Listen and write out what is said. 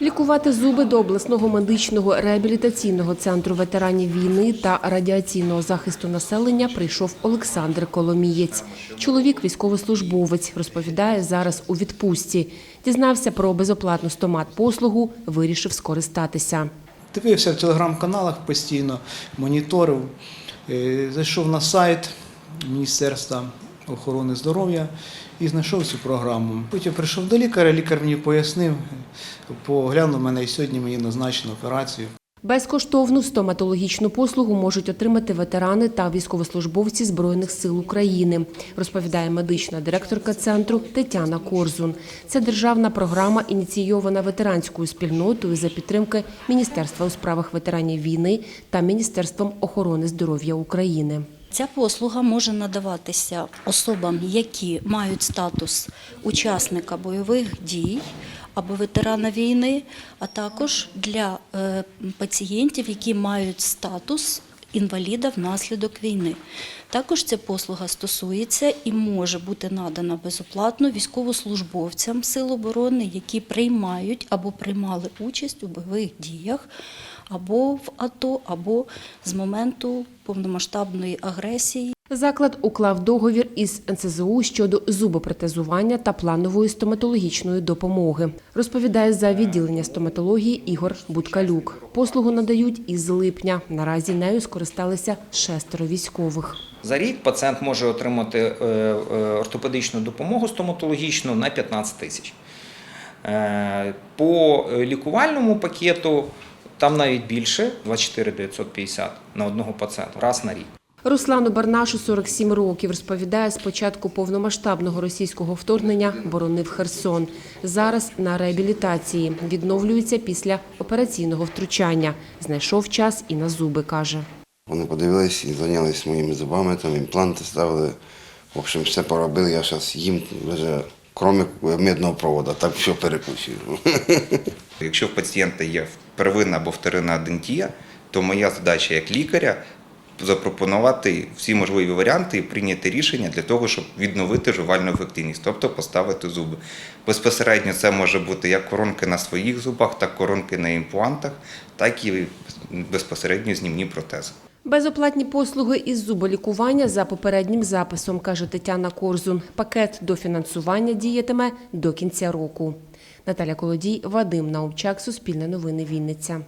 Лікувати зуби до обласного медичного реабілітаційного центру ветеранів війни та радіаційного захисту населення прийшов Олександр Коломієць. Чоловік військовослужбовець, розповідає, зараз у відпустці. Дізнався про безоплатну стомат-послугу, вирішив скористатися. Дивився в телеграм-каналах постійно, моніторив. Е, Зайшов на сайт Міністерства охорони здоров'я і знайшов цю програму. Потім прийшов до лікаря, лікар мені пояснив, поглянув мене і сьогодні мені назначено операцію. Безкоштовну стоматологічну послугу можуть отримати ветерани та військовослужбовці Збройних сил України, розповідає медична директорка центру Тетяна Корзун. Це державна програма, ініційована ветеранською спільнотою за підтримки Міністерства у справах ветеранів війни та Міністерством охорони здоров'я України. Ця послуга може надаватися особам, які мають статус учасника бойових дій або ветерана війни, а також для е, пацієнтів, які мають статус інваліда внаслідок війни. Також ця послуга стосується і може бути надана безоплатно військовослужбовцям Сил оборони, які приймають або приймали участь у бойових діях або в АТО, або з моменту повномасштабної агресії. Заклад уклав договір із НСЗУ щодо зубопротезування та планової стоматологічної допомоги. Розповідає за відділення стоматології Ігор Будкалюк. Послугу надають із липня. Наразі нею скористалися шестеро військових. За рік пацієнт може отримати е, е, ортопедичну допомогу стоматологічну на 15 тисяч. Е, По лікувальному пакету там навіть більше 24 950 на одного пацієнта раз на рік. Руслану Барнашу 47 років. Розповідає, з початку повномасштабного російського вторгнення боронив Херсон. Зараз на реабілітації. Відновлюється після операційного втручання. Знайшов час і на зуби, каже. Вони подивились і зайнялись моїми зубами, там імпланти ставили. В общем, все поробили, я зараз їм вже крім медного проводу, так все перекусую. Якщо в пацієнта є первинна або вторинна дентія, то моя задача як лікаря запропонувати всі можливі варіанти і прийняти рішення для того, щоб відновити жувальну ефективність, тобто поставити зуби. Безпосередньо це може бути як коронки на своїх зубах, так коронки на імплантах, так і безпосередньо знімні протези. Безоплатні послуги із зуболікування за попереднім записом, каже Тетяна Корзун. Пакет дофінансування діятиме до кінця року. Наталя Колодій, Вадим Наумчак, Суспільне новини Вінниця.